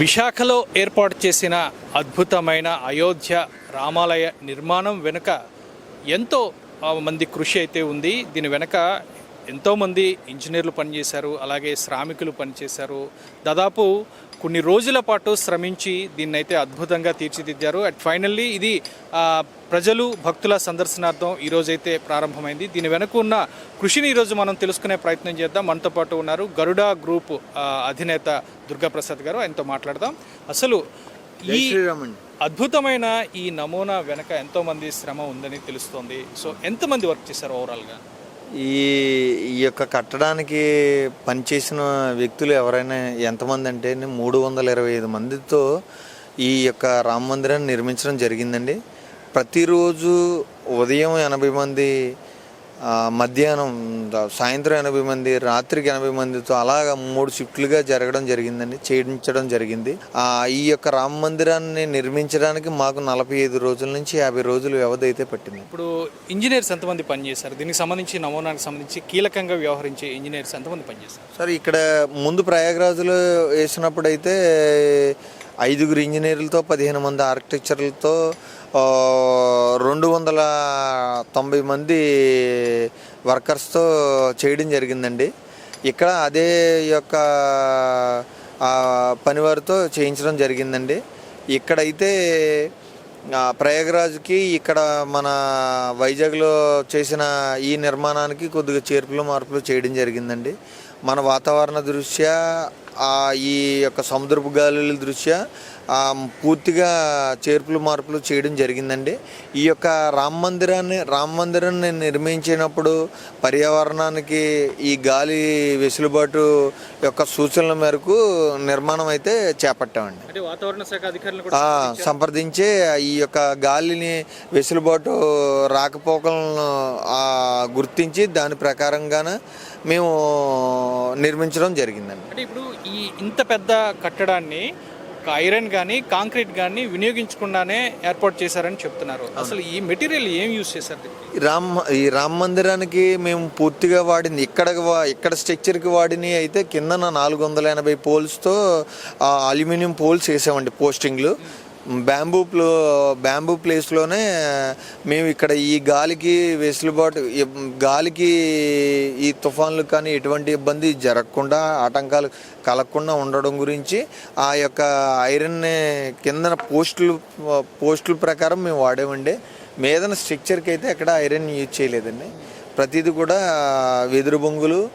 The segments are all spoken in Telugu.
విశాఖలో ఏర్పాటు చేసిన అద్భుతమైన అయోధ్య రామాలయ నిర్మాణం వెనుక ఎంతో మంది కృషి అయితే ఉంది. దీని వెనుక ఎంతోమంది ఇంజనీర్లు పనిచేశారు అలాగే శ్రామికులు పనిచేశారు. దాదాపు కొన్ని రోజుల పాటు శ్రమించి దీన్ని అయితే అద్భుతంగా తీర్చిదిద్దారు. అట్ ఫైనల్లీ ఇది ప్రజలు భక్తుల సందర్శనార్థం ఈరోజైతే ప్రారంభమైంది. దీని వెనుక ఉన్న కృషిని ఈరోజు మనం తెలుసుకునే ప్రయత్నం చేద్దాం. మనతో పాటు ఉన్నారు గరుడ గ్రూప్ అధినేత దుర్గాప్రసాద్ గారు. ఆయనతో మాట్లాడదాం. అసలు ఈ అద్భుతమైన ఈ నమూనా వెనక ఎంతో మంది శ్రమ ఉందని తెలుస్తోంది. సో ఎంతమంది వర్క్ చేశారు ఓవరాల్గా ఈ ఈ యొక్క కట్టడానికి పనిచేసిన వ్యక్తులు ఎవరైనా ఎంతమంది అంటే మూడు వందల ఇరవై ఐదు మందితో ఈ యొక్క రామ మందిరాన్ని నిర్మించడం జరిగిందండి. ప్రతిరోజు ఉదయం ఎనభై మంది మధ్యాహ్నం సాయంత్రం ఎనభై మంది రాత్రికి ఎనభై మందితో అలాగా మూడు షిఫ్ట్లుగా జరగడం జరిగిందండి చేయించడం జరిగింది. ఆ, ఈ యొక్క రామ మందిరాన్ని నిర్మించడానికి మాకు నలభై ఐదు రోజుల నుంచి యాభై రోజులు వ్యవధి అయితే పట్టింది. ఇప్పుడు ఇంజనీర్స్ ఎంతమంది పనిచేశారు? దీనికి సంబంధించి నమూనానికి సంబంధించి కీలకంగా వ్యవహరించే ఇంజనీర్స్ ఎంతమంది పనిచేశారు? సార్ ఇక్కడ ముందు ప్రయాగరాజులో వేసినప్పుడు అయితే ఐదుగురు ఇంజనీర్లతో పదిహేను మంది ఆర్కిటెక్చర్లతో రెండు వందల తొంభై మంది వర్కర్స్తో చేయడం జరిగిందండి. ఇక్కడ అదే యొక్క పనివారితో చేయించడం జరిగిందండి. ఇక్కడైతే ఆ, ప్రయాగరాజ్కి ఇక్కడ మన వైజాగ్లో చేసిన ఈ నిర్మాణానికి కొద్దిగా చేర్పులు మార్పులు చేయడం జరిగిందండి. మన వాతావరణ దృష్ట్యా ఈ యొక్క సముద్రపు గాలుల దృష్ట్యా పూర్తిగా చేర్పులు మార్పులు చేయడం జరిగిందండి. ఈ యొక్క రామ మందిరాన్ని రామ మందిరాన్ని నిర్మించినప్పుడు పర్యావరణానికి ఈ గాలి వెసులుబాటు యొక్క సూచనల మేరకు నిర్మాణం అయితే చేపట్టామండి. వాతావరణ శాఖ అధికారులు సంప్రదించే ఈ యొక్క గాలిని వెసులుబాటు రాకపోకలను గుర్తించి దాని ప్రకారంగానే మేము నిర్మించడం జరిగిందండి. అంటే ఇప్పుడు ఈ ఇంత పెద్ద కట్టడాన్ని ఐరన్ కానీ కాంక్రీట్ కానీ వినియోగించకుండానే ఏర్పాటు చేశారని చెప్తున్నారు. అసలు ఈ మెటీరియల్ ఏం యూజ్ చేశారు రామ్ ఈ రామ మందిరానికి మేము పూర్తిగా వాడింది ఇక్కడ ఇక్కడ స్ట్రక్చర్కి వాడిని అయితే కిందన నాలుగు వందల ఎనభై పోల్స్తో అల్యూమినియం పోల్స్ వేసామండి పోస్టింగ్లు. బ్యాంబూ ప్లో బ్యాంబూ ప్లేస్లోనే మేము ఇక్కడ ఈ గాలికి వెసులుబాటు గాలికి ఈ తుఫాన్లు కానీ ఎటువంటి ఇబ్బంది జరగకుండా ఆటంకాలు కలగకుండా ఉండడం గురించి ఆ యొక్క ఐరన్ కిందన పోస్టులు పోస్టుల ప్రకారం మేము వాడేమండి మీదన స్ట్రక్చర్కి అయితే ఎక్కడ ఐరన్ యూజ్ చేయలేదండి. ప్రతిదీ కూడా వెదురు బొంగులు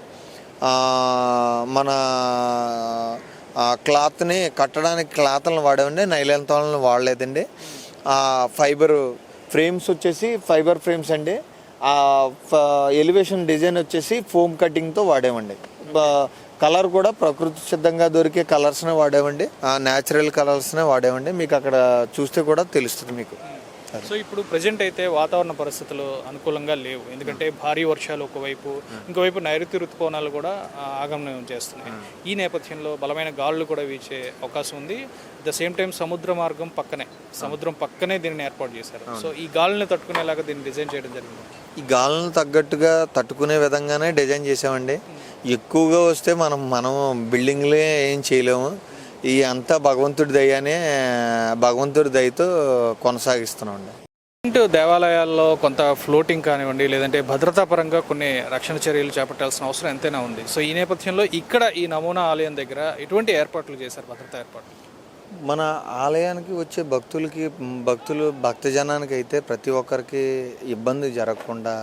మన క్లాత్ని కట్టడానికి క్లాత్లను వాడామండి నైలాన్ తోలను వాడలేదండి. ఆ, ఫైబర్ ఫ్రేమ్స్ వచ్చేసి ఫైబర్ ఫ్రేమ్స్ అండి. ఆ ఫ- ఎలివేషన్ డిజైన్ వచ్చేసి ఫోమ్ కటింగ్తో వాడామండి కలర్ కూడా ప్రకృతి సిద్ధంగా దొరికే కలర్స్నే వాడామండి ఆ న్యాచురల్ కలర్స్నే వాడామండి మీకు అక్కడ చూస్తే కూడా తెలుస్తుంది మీకు. సో ఇప్పుడు ప్రజెంట్ అయితే వాతావరణ పరిస్థితులు అనుకూలంగా లేవు. ఎందుకంటే భారీ వర్షాలు ఒకవైపు ఇంకోవైపు నైరుతి ఋతుపవనాలు కూడా ఆగమనం చేస్తున్నాయి. ఈ నేపథ్యంలో బలమైన గాలులు కూడా వీచే అవకాశం ఉంది. ద సేమ్ టైం సముద్ర మార్గం పక్కనే సముద్రం పక్కనే దీనిని ఏర్పాటు చేశారు. సో ఈ గాలిని తట్టుకునేలాగా దీన్ని డిజైన్ చేయడం జరిగింది. ఈ గాలను తగ్గట్టుగా తట్టుకునే విధంగానే డిజైన్ చేసామండి ఎక్కువగా వస్తే మనం మనం బిల్డింగ్లే ఏం చేయలేము. ఈ అంతా భగవంతుడి దయనే భగవంతుడి దయతో కొనసాగిస్తున్నామండి. ఇంటూ దేవాలయాల్లో కొంత ఫ్లోటింగ్ కానివ్వండి లేదంటే భద్రతా పరంగా కొన్ని రక్షణ చర్యలు చేపట్టాల్సిన అవసరం ఎంతైనా ఉంది. సో ఈ నేపథ్యంలో ఇక్కడ ఈ నమూనా ఆలయం దగ్గర ఎటువంటి ఏర్పాట్లు చేశారు భద్రతా ఏర్పాట్లు? మన ఆలయానికి వచ్చే భక్తులకి భక్తులు భక్తజనానికి అయితే ప్రతి ఒక్కరికి ఇబ్బంది జరగకుండా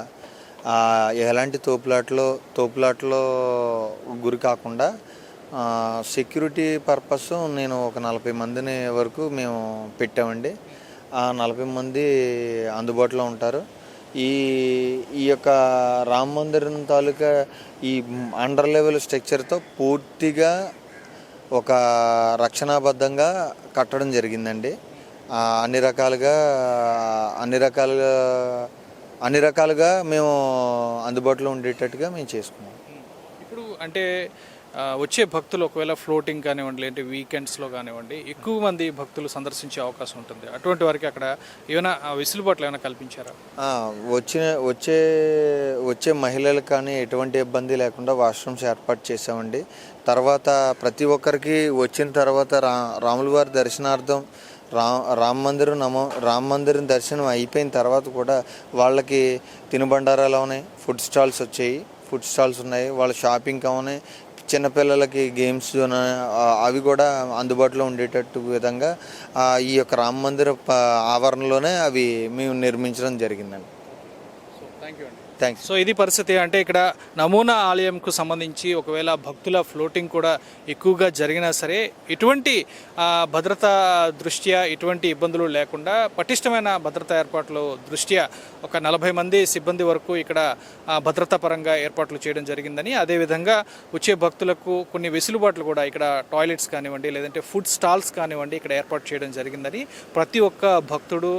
ఎలాంటి తోపులాట్లో తోపులాట్లో గురి కాకుండా సెక్యూరిటీ పర్పస్ నేను ఒక నలభై మందిని వరకు మేము పెట్టామండి. ఆ నలభై మంది అందుబాటులో ఉంటారు. ఈ ఈ యొక్క రామ మందిరం తాలూకా ఈ అండర్ లెవెల్ స్ట్రక్చర్తో పూర్తిగా ఒక రక్షణాబద్ధంగా కట్టడం జరిగిందండి. అన్ని రకాలుగా అన్ని రకాలుగా అన్ని రకాలుగా మేము అందుబాటులో ఉండేటట్టుగా మేము చేసుకున్నాం. ఇప్పుడు అంటే వచ్చే భక్తులు ఒకవేళ ఫ్లోటింగ్ కానివ్వండి లేదంటే వీకెండ్స్లో కానివ్వండి ఎక్కువ మంది భక్తులు సందర్శించే అవకాశం ఉంటుంది. అటువంటి వారికి అక్కడ ఏమైనా వెసులుబాట్లు ఏమైనా కల్పించారా? వచ్చిన వచ్చే వచ్చే మహిళలకు కానీ ఎటువంటి ఇబ్బంది లేకుండా వాష్రూమ్స్ ఏర్పాటు చేసామండి తర్వాత ప్రతి ఒక్కరికి వచ్చిన తర్వాత రా రాముల వారి దర్శనార్థం రా రామ మందిరం నమో రామ మందిరం దర్శనం అయిపోయిన తర్వాత కూడా వాళ్ళకి తినుబండారాలు ఉన్నాయి ఫుడ్ స్టాల్స్ వచ్చాయి. ఫుడ్ స్టాల్స్ ఉన్నాయి వాళ్ళ షాపింగ్ కావనే చిన్నపిల్లలకి గేమ్స్ జోన్ అవి కూడా అందుబాటులో ఉండేటట్టు విధంగా ఈ యొక్క రామ మందిర ఆవరణలోనే అవి మేము నిర్మించడం జరిగిందండి. థ్యాంక్ యూ అండి. థ్యాంక్స్ సో ఇది పరిస్థితి అంటే ఇక్కడ నమూనా ఆలయంకు సంబంధించి ఒకవేళ భక్తుల ఫ్లోటింగ్ కూడా ఎక్కువగా జరిగినా సరే ఎటువంటి భద్రతా దృష్ట్యా ఎటువంటి ఇబ్బందులు లేకుండా పటిష్టమైన భద్రతా ఏర్పాట్లు దృష్ట్యా ఒక నలభై మంది సిబ్బంది వరకు ఇక్కడ ఆ, భద్రతా పరంగా ఏర్పాట్లు చేయడం జరిగిందని అదేవిధంగా వచ్చే భక్తులకు కొన్ని వెసులుబాట్లు కూడా ఇక్కడ టాయిలెట్స్ కానివ్వండి లేదంటే ఫుడ్ స్టాల్స్ కానివ్వండి ఇక్కడ ఏర్పాటు చేయడం జరిగిందని ప్రతి ఒక్క భక్తుడు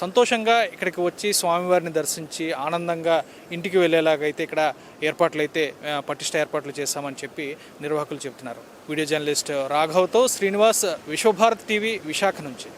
సంతోషంగా ఇక్కడికి వచ్చి స్వామివారిని దర్శించి ఆనందంగా ఇంటికి వెళ్ళేలాగా అయితే ఇక్కడ ఏర్పాట్లు అయితే పటిష్ట ఏర్పాట్లు చేశామని చెప్పి నిర్వాహకులు చెప్తున్నారు వీడియో జర్నలిస్ట్ రాఘవ్తో శ్రీనివాస్ విశ్వభారత్ టీవీ విశాఖ నుంచి.